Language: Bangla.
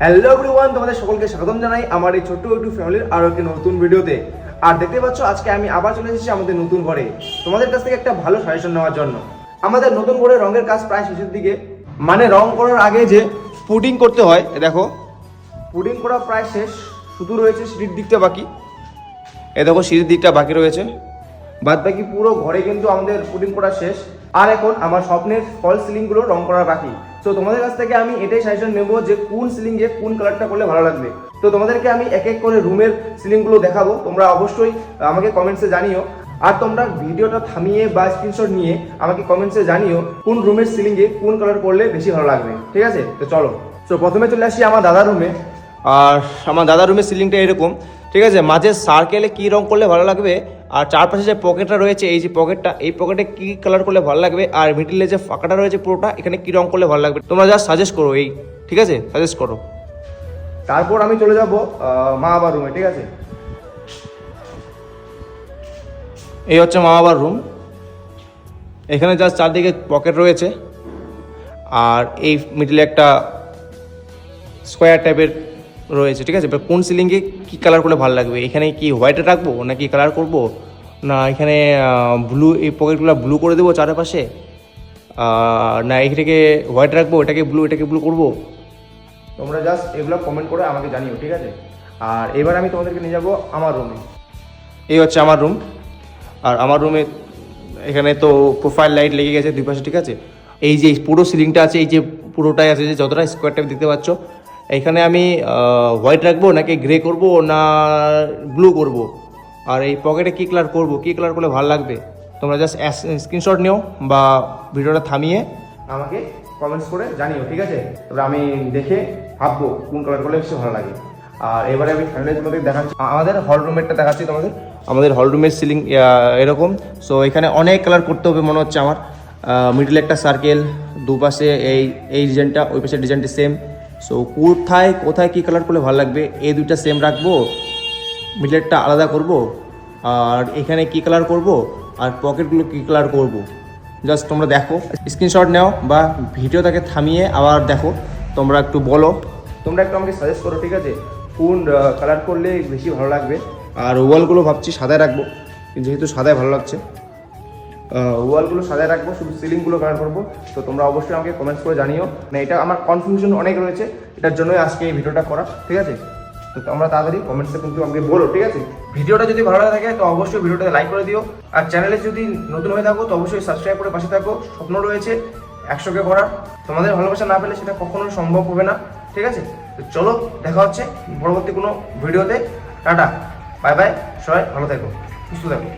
হ্যালো এভরিওয়ান তোমাদের সকলকে স্বাগতম জানাই আমার এই ছোট্ট একটু ফ্যামিলির আরও একটি নতুন ভিডিওতে। আর দেখতে পাচ্ছ, আজকে আমি আবার চলে এসেছি আমাদের নতুন ঘরে। তোমাদের কাছ থেকে একটা ভালো সাজেশন নেওয়ার জন্য। আমাদের নতুন ঘরে রঙের কাজ প্রায় শেষের দিকে। মানে রং করার আগে যে পুডিং করতে হয় দেখো। পুডিং করা প্রায় শেষ। শুধু রয়েছে সিঁড়ির দিকটা বাকি। এ দেখো, সিঁড়ির দিকটা বাকি রয়েছে। বাদ বাকি পুরো ঘরে কিন্তু আমাদের পুডিং করা শেষ। আর এখন আমার স্বপ্নের ফল সিলিংগুলো রং করা বাকি। তো তোমাদের কাছ থেকে আমি এটাই সাজেশন নেব যে কোন সিলিংয়ে কোন কালারটা করলে ভালো লাগবে। তো তোমাদেরকে আমি এক এক করে রুমের সিলিংগুলো দেখাবো। তোমরা অবশ্যই আমাকে কমেন্টসে জানিও। আর তোমরা ভিডিওটা থামিয়ে বা স্ক্রিনশট নিয়ে আমাকে কমেন্টসে জানিও কোন রুমের সিলিংয়ে কোন কালার করলে বেশি ভালো লাগবে। ঠিক আছে? তো চলো। তো প্রথমে চলে আসি আমার দাদার রুমে আর আমার দাদার রুমের সিলিংটা এরকম। ঠিক আছে? মাঝে সার্কেলে কী রং করলে ভালো লাগবে? আর চারপাশে যে পকেটটা রয়েছে, এই যে পকেটটা, এই পকেটে কী কালার করলে ভালো লাগবে? আর মিডিলে যে ফাঁকাটা রয়েছে পুরোটা, এখানে কী রং করলে ভালো লাগবে? তোমরা যা সাজেস্ট করো এই, ঠিক আছে? সাজেস্ট করো। তারপর আমি চলে যাব মা বাবার রুমে ঠিক আছে? এই হচ্ছে মা বাবার রুম এখানে জাস্ট চারদিকে পকেট রয়েছে। আর এই মিডিলে একটা স্কোয়ার টাইপের রয়েছে, ঠিক আছে? কোন সিলিংয়ে কী কালার করলে ভালো লাগবে? এখানে কি হোয়াইটে রাখব, নাকি কালার করব? না, এখানে ব্লু এই পকেটগুলো ব্লু করে দেবো চারপাশে। না এখানে হোয়াইট রাখব, এটাকে ব্লু এটাকে ব্লু করব। তোমরা জাস্ট এগুলো কমেন্ট করে আমাকে জানিও, ঠিক আছে? আর এবার আমি তোমাদেরকে নিয়ে যাব আমার রুমে এই হচ্ছে আমার রুম আর আমার রুমে এখানে তো প্রোফাইল লাইট লেগে গেছে দুই পাশে, ঠিক আছে? এই যে পুরো সিলিংটা আছে, এই যে পুরোটাই আছে যে যতটা স্কোয়ার টাইপ দেখতে পাচ্ছ, এখানে আমি হোয়াইট রাখব নাকি গ্রে করব না ব্লু করব? আর এই পকেটে কী কালার করব, কী কালার করলে ভালো লাগবে? তোমরা জাস্ট স্ক্রিনশট নিও বা ভিডিওটা থামিয়ে আমাকে কমেন্টস করে জানিও, ঠিক আছে? তবে আমি দেখে ভাববো কোন কালার করলে বেশি ভালো লাগে। আর এবারে আমি ফ্যামিলির তোমাদের দেখাচ্ছি। আমাদের হল রুমেরটা দেখাচ্ছি তোমাদের। আমাদের হল রুমের সিলিং এরকম। সো এখানে অনেক কালার করতে হবে মনে হচ্ছে আমার। মিডলে একটা সার্কেল দুপাশে এই এই ডিজাইনটা ওই পাশে ডিজাইনটা সেম সো কোথায় কোথায় কী কালার করলে ভালো লাগবে, এই দুইটা সেম রাখব। মিডলেরটা আলাদা করব। আর এখানে কী কালার করব? আর পকেটগুলো কী কালার করব? জাস্ট তোমরা দেখো। স্ক্রিনশট নাও বা ভিডিওটাকে থামিয়ে আবার দেখো। তোমরা একটু বলো। তোমরা একটু আমাকে সাজেস্ট করো ঠিক আছে? কোন কালার করলে বেশি ভালো লাগবে? আর ওয়ালগুলো ভাবছি সাদায় রাখব। যেহেতু সাদায় ভালো লাগছে। ওয়ালগুলো সাজায় রাখব শুধু সিলিংগুলো কালার করব। তো তোমরা অবশ্যই আমাকে কমেন্টস করে জানিও। না এটা আমার কনফিউশন অনেক রয়েছে। এটার জন্যই আজকে এই ভিডিওটা করা ঠিক আছে? তো তোমরা তাড়াতাড়ি কমেন্টসে কিন্তু আমাকে বলো, ঠিক আছে? ভিডিওটা যদি ভালো লাগে থাকে, তো অবশ্যই ভিডিওটা লাইক করে দিও। আর চ্যানেলে যদি নতুন হয়ে থাকো, তো অবশ্যই সাবস্ক্রাইব করে পাশে থাকো। স্বপ্ন রয়েছে একশোকে করার। তোমাদের ভালোবাসা না পেলে সেটা কখনো সম্ভব হবে না, ঠিক আছে? তো চলো, দেখা হচ্ছে পরবর্তী কোনো ভিডিওতে। টাটা। বাই বাই সবাই ভালো থাকো। সুস্থ থাকো।